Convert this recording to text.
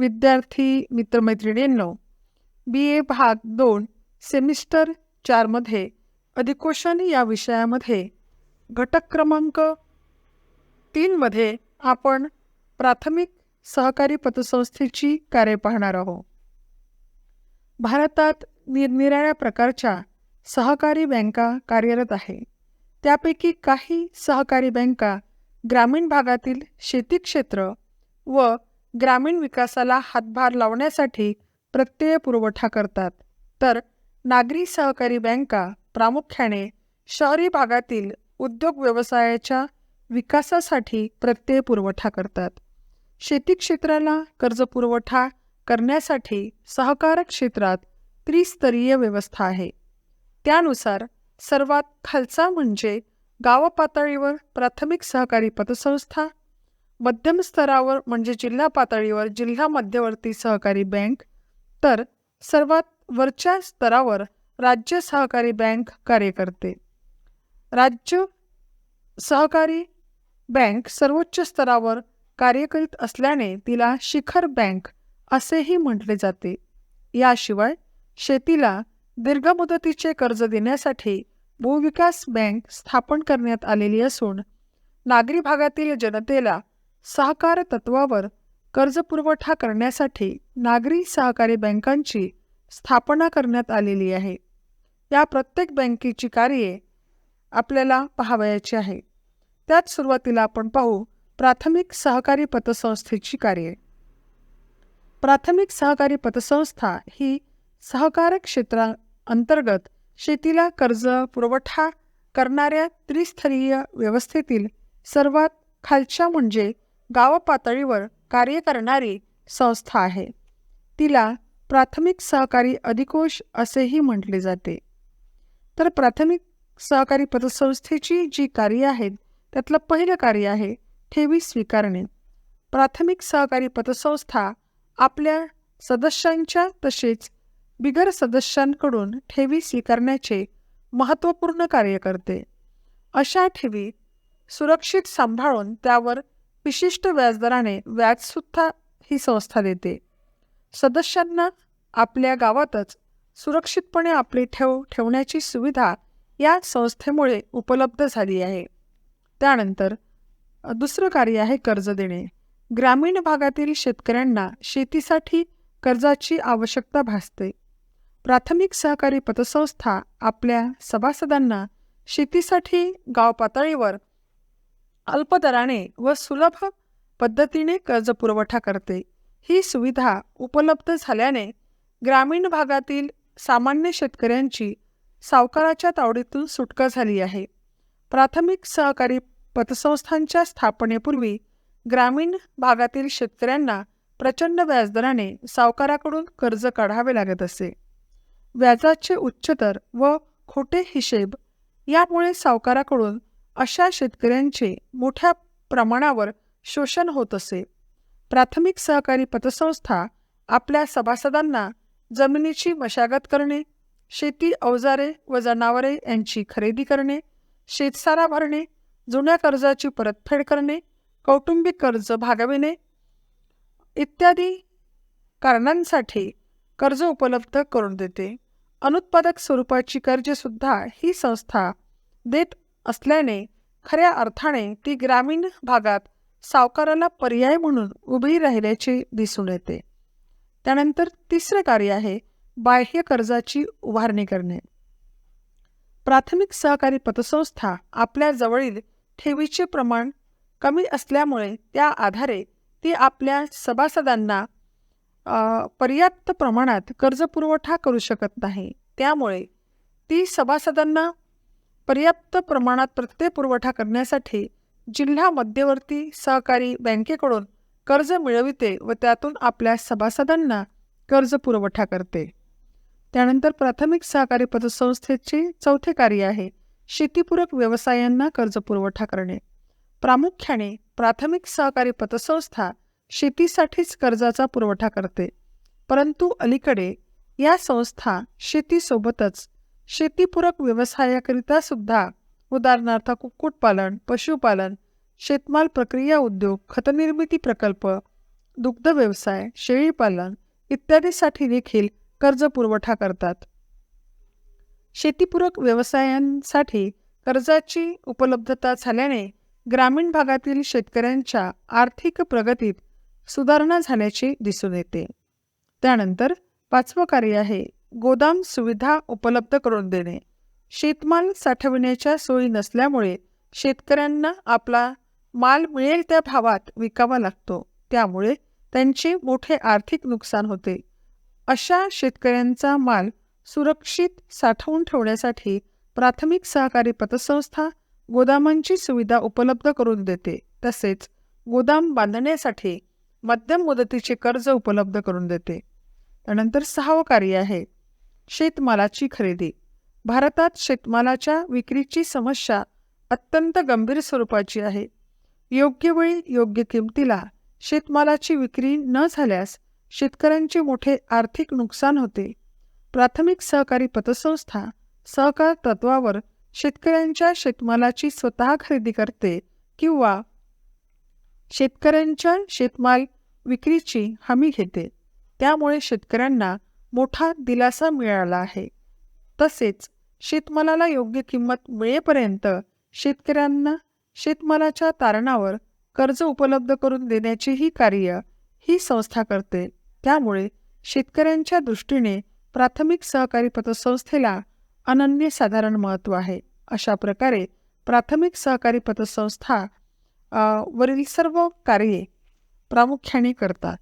विद्यार्थी मित्रमैत्रिणींनो बी ए भाग दोन सेमिस्टर चारमध्ये अधिकोषण या विषयामध्ये घटक क्रमांक तीनमध्ये आपण प्राथमिक सहकारी पतसंस्थेची कार्य पाहणार आहोत. भारतात निरनिराळ्या प्रकारच्या सहकारी बँका कार्यरत आहे. त्यापैकी काही सहकारी बँका ग्रामीण भागातील शेती क्षेत्र व ग्रामीण विकासाला हातभार लावण्यासाठी प्रत्यय पुरवठा करतात. तर नागरी सहकारी बँका प्रामुख्याने शहरी भागातील उद्योग व्यवसायाच्या विकासासाठी प्रत्यय पुरवठा करतात. शेती क्षेत्राला कर्ज पुरवठा करण्यासाठी सहकार क्षेत्रात त्रिस्तरीय व्यवस्था आहे. त्यानुसार सर्वात खालचा म्हणजे गावपातळीवर प्राथमिक सहकारी पतसंस्था मध्यम स्तरावर म्हणजे जिल्हा पातळीवर जिल्हा मध्यवर्ती सहकारी बँक तर सर्वात वरच्या स्तरावर राज्य सहकारी बँक कार्य करते राज्य सहकारी बँक सर्वोच्च स्तरावर कार्य करीत असल्याने तिला शिखर बँक असेही म्हटले जाते. याशिवाय शेतीला दीर्घ मुदतीचे कर्ज देण्यासाठी भूविकास बँक स्थापन करण्यात आलेली असून नागरी भागातील जनतेला सहकार तत्वावर कर्ज पुरवठा करण्यासाठी नागरी सहकारी बँकांची स्थापना करण्यात आलेली आहे. या प्रत्येक बँकेची कार्ये आपल्याला पाहावयाची आहे. त्यात सुरुवातीला आपण पाहू प्राथमिक सहकारी पतसंस्थेची कार्ये. प्राथमिक सहकारी पतसंस्था ही सहकार क्षेत्राअंतर्गत शेतीला कर्ज पुरवठा करणाऱ्या त्रिस्तरीय व्यवस्थेतील सर्वात खालच्या म्हणजे गावपातळीवर कार्य करणारी संस्था आहे. तिला प्राथमिक सहकारी अधिकोष असेही म्हटले जाते. तर प्राथमिक सहकारी पतसंस्थेची जी कार्य आहेत त्यातलं पहिलं कार्य आहे ठेवी स्वीकारणे. प्राथमिक सहकारी पतसंस्था आपल्या सदस्यांच्या तसेच बिगर सदस्यांकडून ठेवी स्वीकारण्याचे महत्त्वपूर्ण कार्य करते. अशा ठेवी सुरक्षित सांभाळून त्यावर विशिष्ट व्याजदराने व्याजसुद्धा ही संस्था देते. सदस्यांना आपल्या गावातच सुरक्षितपणे आपली ठेव ठेवण्याची सुविधा या संस्थेमुळे उपलब्ध झाली आहे. त्यानंतर दुसरं कार्य आहे कर्ज देणे. ग्रामीण भागातील शेतकऱ्यांना शेतीसाठी कर्जाची आवश्यकता भासते. प्राथमिक सहकारी पतसंस्था आपल्या सभासदांना शेतीसाठी गाव पातळीवर अल्पदराने व सुलभ पद्धतीने कर्ज पुरवठा करते. ही सुविधा उपलब्ध झाल्याने ग्रामीण भागातील सामान्य शेतकऱ्यांची सावकाराच्या तावडीतून सुटका झाली आहे. प्राथमिक सहकारी पतसंस्थांच्या स्थापनेपूर्वी ग्रामीण भागातील शेतकऱ्यांना प्रचंड व्याजदराने सावकाराकडून कर्ज काढावे लागत असे. व्याजाचे उच्चतर व खोटे हिशेब यामुळे सावकाराकडून अशा शेतकऱ्यांचे मोठ्या प्रमाणावर शोषण होत असे. प्राथमिक सहकारी पतसंस्था आपल्या सभासदांना जमिनीची मशागत करणे शेती अवजारे व जनावरे यांची खरेदी करणे शेतसारा भरणे जुन्या कर्जाची परतफेड करणे कौटुंबिक कर्ज भागविणे इत्यादी कारणांसाठी कर्ज उपलब्ध करून देते. अनुत्पादक स्वरूपाची कर्जसुद्धा ही संस्था देत असल्याने खऱ्या अर्थाने ती ग्रामीण भागात सावकाराला पर्याय म्हणून उभी राहिल्याचे दिसून येते. त्यानंतर तिसरं कार्य आहे बाह्य कर्जाची उभारणी करणे. प्राथमिक सहकारी पतसंस्था आपल्या जवळील ठेवीचे प्रमाण कमी असल्यामुळे त्या आधारे ती आपल्या सभासदांना पर्याप्त प्रमाणात कर्ज पुरवठा करू शकत नाही. त्यामुळे ती सभासदांना पर्याप्त प्रमाणात प्रत्यय पुरवठा करण्यासाठी जिल्हा मध्यवर्ती सहकारी बँकेकडून कर्ज मिळविते व त्यातून आपल्या सभासदांना कर्ज पुरवठा करते. त्यानंतर प्राथमिक सहकारी पतसंस्थेचे चौथे कार्य आहे शेतीपूरक व्यवसायांना कर्ज पुरवठा करणे. प्रामुख्याने प्राथमिक सहकारी पतसंस्था शेतीसाठीच कर्जाचा पुरवठा करते परंतु अलीकडे या संस्था शेतीसोबतच शेतीपूरक व्यवसायाकरिता सुद्धा उदाहरणार्थ कुक्कुटपालन पशुपालन शेतमाल प्रक्रिया उद्योग खतनिर्मिती प्रकल्प दुग्ध व्यवसाय शेळीपालन इत्यादीसाठी देखील कर्ज पुरवठा करतात. शेतीपूरक व्यवसायांसाठी कर्जाची उपलब्धता झाल्याने ग्रामीण भागातील शेतकऱ्यांच्या आर्थिक प्रगतीत सुधारणा झाल्याचे दिसून येते. त्यानंतर पाचवं कार्य आहे गोदाम सुविधा उपलब्ध करून देणे. शेतमाल साठवण्याच्या सोयी नसल्यामुळे शेतकऱ्यांना आपला माल मिळेल त्या भावात विकावा लागतो. त्यामुळे त्यांचे मोठे आर्थिक नुकसान होते. अशा शेतकऱ्यांचा माल सुरक्षित साठवून ठेवण्यासाठी प्राथमिक सहकारी पतसंस्था गोदामांची सुविधा उपलब्ध करून देते. तसेच गोदाम बांधण्यासाठी मध्यम मुदतीचे कर्ज उपलब्ध करून देते. त्यानंतर सहावं कार्य आहे. शेतमालाची खरेदी. भारतात शेतमालाच्या विक्रीची समस्या अत्यंत गंभीर स्वरूपाची आहे. योग्य वेळी योग्य किमतीला शेतमालाची विक्री न झाल्यास शेतकऱ्यांचे मोठे आर्थिक नुकसान होते. प्राथमिक सहकारी पतसंस्था सहकार तत्वावर शेतकऱ्यांच्या शेतमालाची स्वतः खरेदी करते किंवा शेतकऱ्यांच्या शेतमाल विक्रीची हमी घेते. त्यामुळे शेतकऱ्यांना मोठा दिलासा मिळाला आहे. तसेच शेतमालाला योग्य किंमत मिळेपर्यंत शेतकऱ्यांना शेतमालाच्या तारणावर कर्ज उपलब्ध करून देण्याचेही कार्य ही संस्था करते. त्यामुळे शेतकऱ्यांच्या दृष्टीने प्राथमिक सहकारी पतसंस्थेला अनन्यसाधारण महत्त्व आहे. अशा प्रकारे प्राथमिक सहकारी पतसंस्था वरील सर्व कार्ये प्रामुख्याने करतात.